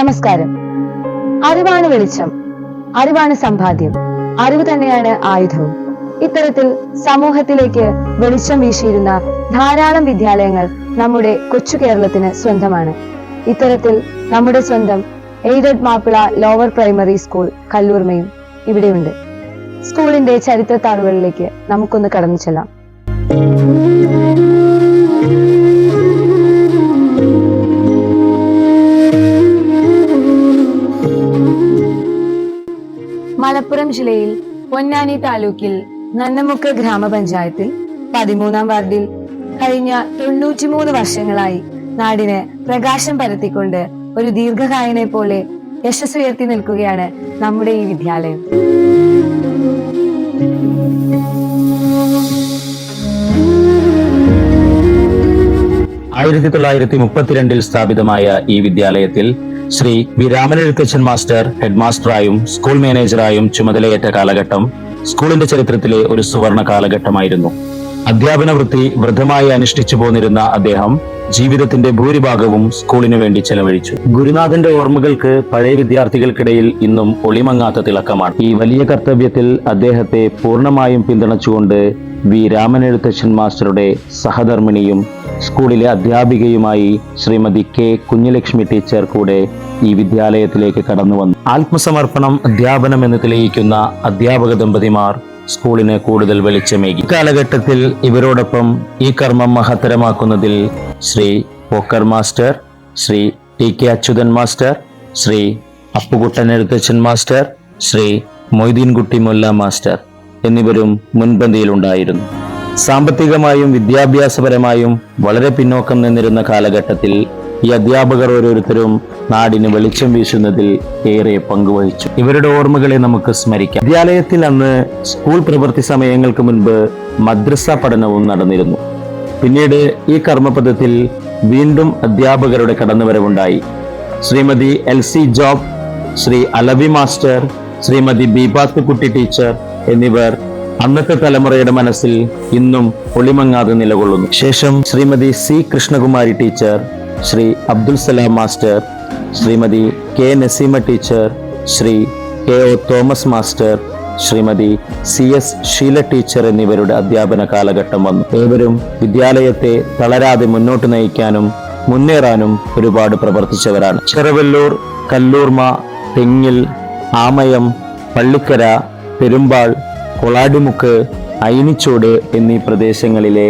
നമസ്കാരം. അറിവാണ് വെളിച്ചം അറിവാണ് സമ്പാദ്യം അറിവ് തന്നെയാണ് ആയുധവും. ഇത്തരത്തിൽ സമൂഹത്തിലേക്ക് വെളിച്ചം വീശിയിരുന്ന ധാരാളം വിദ്യാലയങ്ങൾ നമ്മുടെ കൊച്ചു കേരളത്തിന് സ്വന്തമാണ്. ഇത്തരത്തിൽ നമ്മുടെ സ്വന്തം aided Mappila lower primary school കല്ലൂർമയും ഇവിടെയുണ്ട്. സ്കൂളിന്റെ ചരിത്ര താളുകളിലേക്ക് നമുക്കൊന്ന് കടന്നു ചെല്ലാം. മലപ്പുറം ജില്ലയിൽ പൊന്നാനി താലൂക്കിൽ നന്നമുക്ക് ഗ്രാമപഞ്ചായത്തിൽ പതിമൂന്നാം വാർഡിൽ കഴിഞ്ഞ തൊണ്ണൂറ്റിമൂന്ന് വർഷങ്ങളായി നാടിന് പ്രകാശം പരത്തിക്കൊണ്ട് ഒരു ദീർഘകായനെ പോലെ യശസ് ഉയർത്തി നിൽക്കുകയാണ് നമ്മുടെ ഈ വിദ്യാലയം. ആയിരത്തി തൊള്ളായിരത്തി മുപ്പത്തിരണ്ടിൽ സ്ഥാപിതമായ ഈ വിദ്യാലയത്തിൽ ശ്രീ വി രാമനെഴുത്തച്ഛൻ മാസ്റ്റർ ഹെഡ്മാസ്റ്ററായും സ്കൂൾ മാനേജറായും ചുമതലയേറ്റ കാലഘട്ടം സ്കൂളിന്റെ ചരിത്രത്തിലെ ഒരു സുവർണ കാലഘട്ടമായിരുന്നു. അധ്യാപന വൃത്തി വൃദ്ധമായി അനുഷ്ഠിച്ചു പോന്നിരുന്ന അദ്ദേഹം ജീവിതത്തിന്റെ ഭൂരിഭാഗവും സ്കൂളിനു വേണ്ടി ചെലവഴിച്ചു. ഗുരുനാഥന്റെ ഓർമ്മകൾക്ക് പഴയ വിദ്യാർത്ഥികൾക്കിടയിൽ ഇന്നും ഒളിമങ്ങാത്ത തിളക്കമാണ്. ഈ വലിയ കർത്തവ്യത്തിൽ അദ്ദേഹത്തെ പൂർണമായും പിന്തുണച്ചുകൊണ്ട് വി രാമനെഴുത്തച്ഛൻ മാസ്റ്ററുടെ സഹധർമ്മിണിയും സ്കൂളിലെ അധ്യാപികയുമായി ശ്രീമതി കെ കുഞ്ഞലക്ഷ്മി ടീച്ചർ കൂടെ ഈ വിദ്യാലയത്തിലേക്ക് കടന്നു വന്നു. ആത്മസമർപ്പണം അധ്യാപനം എന്ന് തെളിയിക്കുന്ന അധ്യാപക ദമ്പതിമാർ സ്കൂളിന് കൂടുതൽ വെളിച്ചമേകി. കാലഘട്ടത്തിൽ ഇവരോടൊപ്പം ഈ കർമ്മം മഹത്തരമാക്കുന്നതിൽ Shri Pokkar master Shri T K Achuthan master Shri Appukuttan Ezhuthachan master Shri Moideenkutty Molla master എന്നിവരും മുൻപന്തിയിലുണ്ടായിരുന്നു. സാമ്പത്തികമായും വിദ്യാഭ്യാസപരമായും വളരെ പിന്നോക്കം നിന്നിരുന്ന കാലഘട്ടത്തിൽ ഈ അധ്യാപകർ ഓരോരുത്തരും നാടിന് വെളിച്ചം വീശുന്നതിൽ ഏറെ പങ്കുവഹിച്ചു. ഇവരുടെ ഓർമ്മകളെ നമുക്ക് സ്മരിക്കാം. വിദ്യാലയത്തിൽ അന്ന് സ്കൂൾ പ്രവൃത്തി സമയങ്ങൾക്ക് മുൻപ് മദ്രസ പഠനവും നടന്നിരുന്നു. പിന്നീട് ഈ കർമ്മപദത്തിൽ വീണ്ടും അധ്യാപകരുടെ കടന്നുവരവുണ്ടായി. Shrimati L C Job Shri Alavi master Shrimati Beebathukutty teacher എന്നിവർ അന്നത്തെ തലമുറയുടെ മനസ്സിൽ ഇന്നും ഒളിമങ്ങാതെ നിലകൊള്ളുന്നു. ശേഷം Shrimati C Krishnakumari teacher Shri Abdul Salam master Shrimati K Naseema teacher Shri K O Thomas master Shrimati C S Sheela teacher എന്നിവരുടെ അധ്യാപന കാലഘട്ടം വന്നു. ഏവരും വിദ്യാലയത്തെ തളരാതെ മുന്നോട്ട് നയിക്കാനും മുന്നേറാനും ഒരുപാട് പ്രവർത്തിച്ചവരാണ്. ചെറുവല്ലൂർ കല്ലൂർമ തെങ്ങിൽ ആമയം പള്ളിക്കര പെരുമ്പാൾ കൊളാടിമുക്ക് അയിനിച്ചോട് എന്നീ പ്രദേശങ്ങളിലെ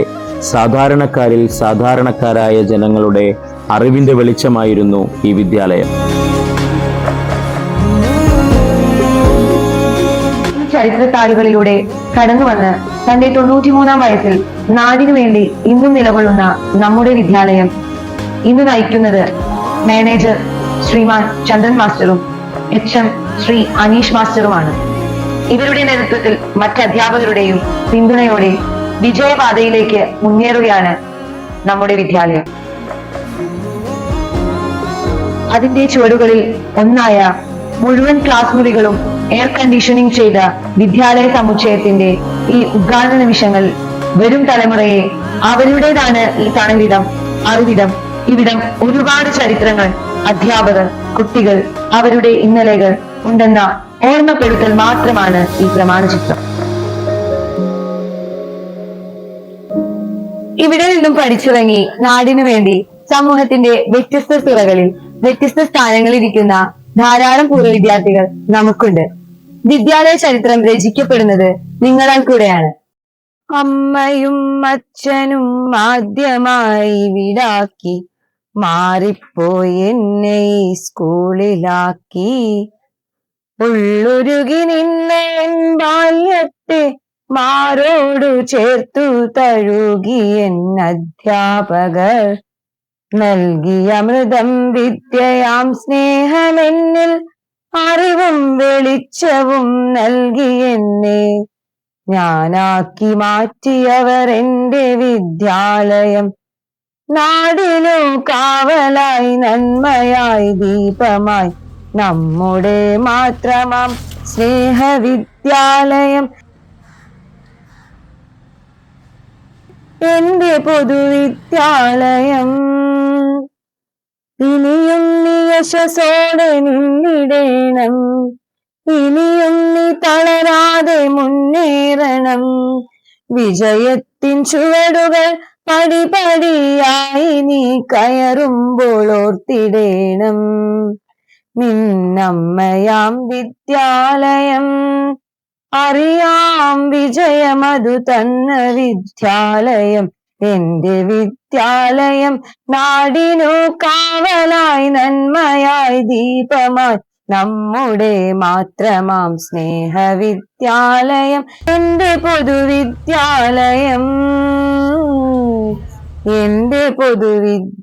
സാധാരണക്കാരിൽ സാധാരണക്കാരായ ജനങ്ങളുടെ അറിവിന്റെ വെളിച്ചമായിരുന്നു ഈ വിദ്യാലയം. ഈ ചരിത്ര താളുകളിലൂടെ കടന്നു വന്ന് തന്റെ തൊണ്ണൂറ്റിമൂന്നാം വയസ്സിൽ നാടിനു വേണ്ടി ഇന്നും നിലകൊള്ളുന്ന നമ്മുടെ വിദ്യാലയം ഇന്ന് നയിക്കുന്നത് മാനേജർ ശ്രീമാൻ ചന്ദ്രൻ മാസ്റ്ററും എച്ച് എം ശ്രീ അനീഷ് മാസ്റ്ററുമാണ്. ഇവരുടെ നേതൃത്വത്തിൽ മറ്റ് അധ്യാപകരുടെയും പിന്തുണയോടെ വിജയപാതയിലേക്ക് മുന്നേറുകയാണ് നമ്മുടെ വിദ്യാലയം. അതിന്റെ ചുവടുകളിൽ ഒന്നായ മുഴുവൻ ക്ലാസ് മുറികളും എയർ കണ്ടീഷനിങ് ചെയ്ത വിദ്യാലയ സമുച്ചയത്തിന്റെ ഈ ഉദ്ഘാടന നിമിഷങ്ങൾ വരും തലമുറയെ അവരുടേതാണ് ഈ തണലിടം അറിവിടം ഇവിടം ഒരുപാട് ചരിത്രങ്ങൾ അധ്യാപകർ കുട്ടികൾ അവരുടെ ഇന്നലെകൾ ഉണ്ടെന്ന ഓർമ്മപ്പെടുത്തൽ മാത്രമാണ് ഈ പ്രമാണ ചിത്രം. ഇവിടെ നിന്നും പഠിച്ചിറങ്ങി നാടിനു വേണ്ടി സമൂഹത്തിന്റെ വ്യത്യസ്ത തുറകളിൽ വ്യത്യസ്ത സ്ഥാനങ്ങളിരിക്കുന്ന ധാരാളം പൂർവ വിദ്യാർത്ഥികൾ നമുക്കുണ്ട്. വിദ്യാലയ ചരിത്രം രചിക്കപ്പെടുന്നത് നിങ്ങളാൽ കൂടെയാണ്. അമ്മയും അച്ഛനും ആദ്യമായി വിടാക്കി മാറിപ്പോയി എന്നെ സ്കൂളിലാക്കി. ഉള്ളുരുകി നിന്നെ ബാല്യത്തെ മാറോടു ചേർത്തു തഴുകി എൻ അധ്യാപകർ. നൽകിയ അമൃതം വിദ്യയാം സ്നേഹമെന്നിൽ അറിവും വെളിച്ചവും നൽകി എന്നെ. ഞാനാക്കി മാറ്റിയവർ എന്റെ വിദ്യാലയം. നാടിനു കാവലായി നന്മയായി ദീപമായി. നമ്മുടെ മാത്രമാം സ്നേഹവിദ്യാലയം. എന്റെ പൊതുവിദ്യാലയം. ഇനിയും നീ യശസ്സോടെ നിന്നിടേണം ഇനിയും നീ തളരാതെ മുന്നേറണം. വിജയത്തിൻ ചുവടുകൾ പടിപടിയായി നീ കയറുമ്പോൾ ഓർത്തിടേണം. നിന്നമ്മയാം വിദ്യാലയം അറിയാം വിജയമതു തന്ന വിദ്യാലയം. എന്റെ വിദ്യാലയം നാടിനു കാവലായി നന്മയായി ദീപമായി. നമ്മുടെ മാത്രമാം സ്നേഹ വിദ്യാലയം എന്റെ പൊതുവിദ്യാലയം. എന്റെ പൊതുവിദ്യാലയം.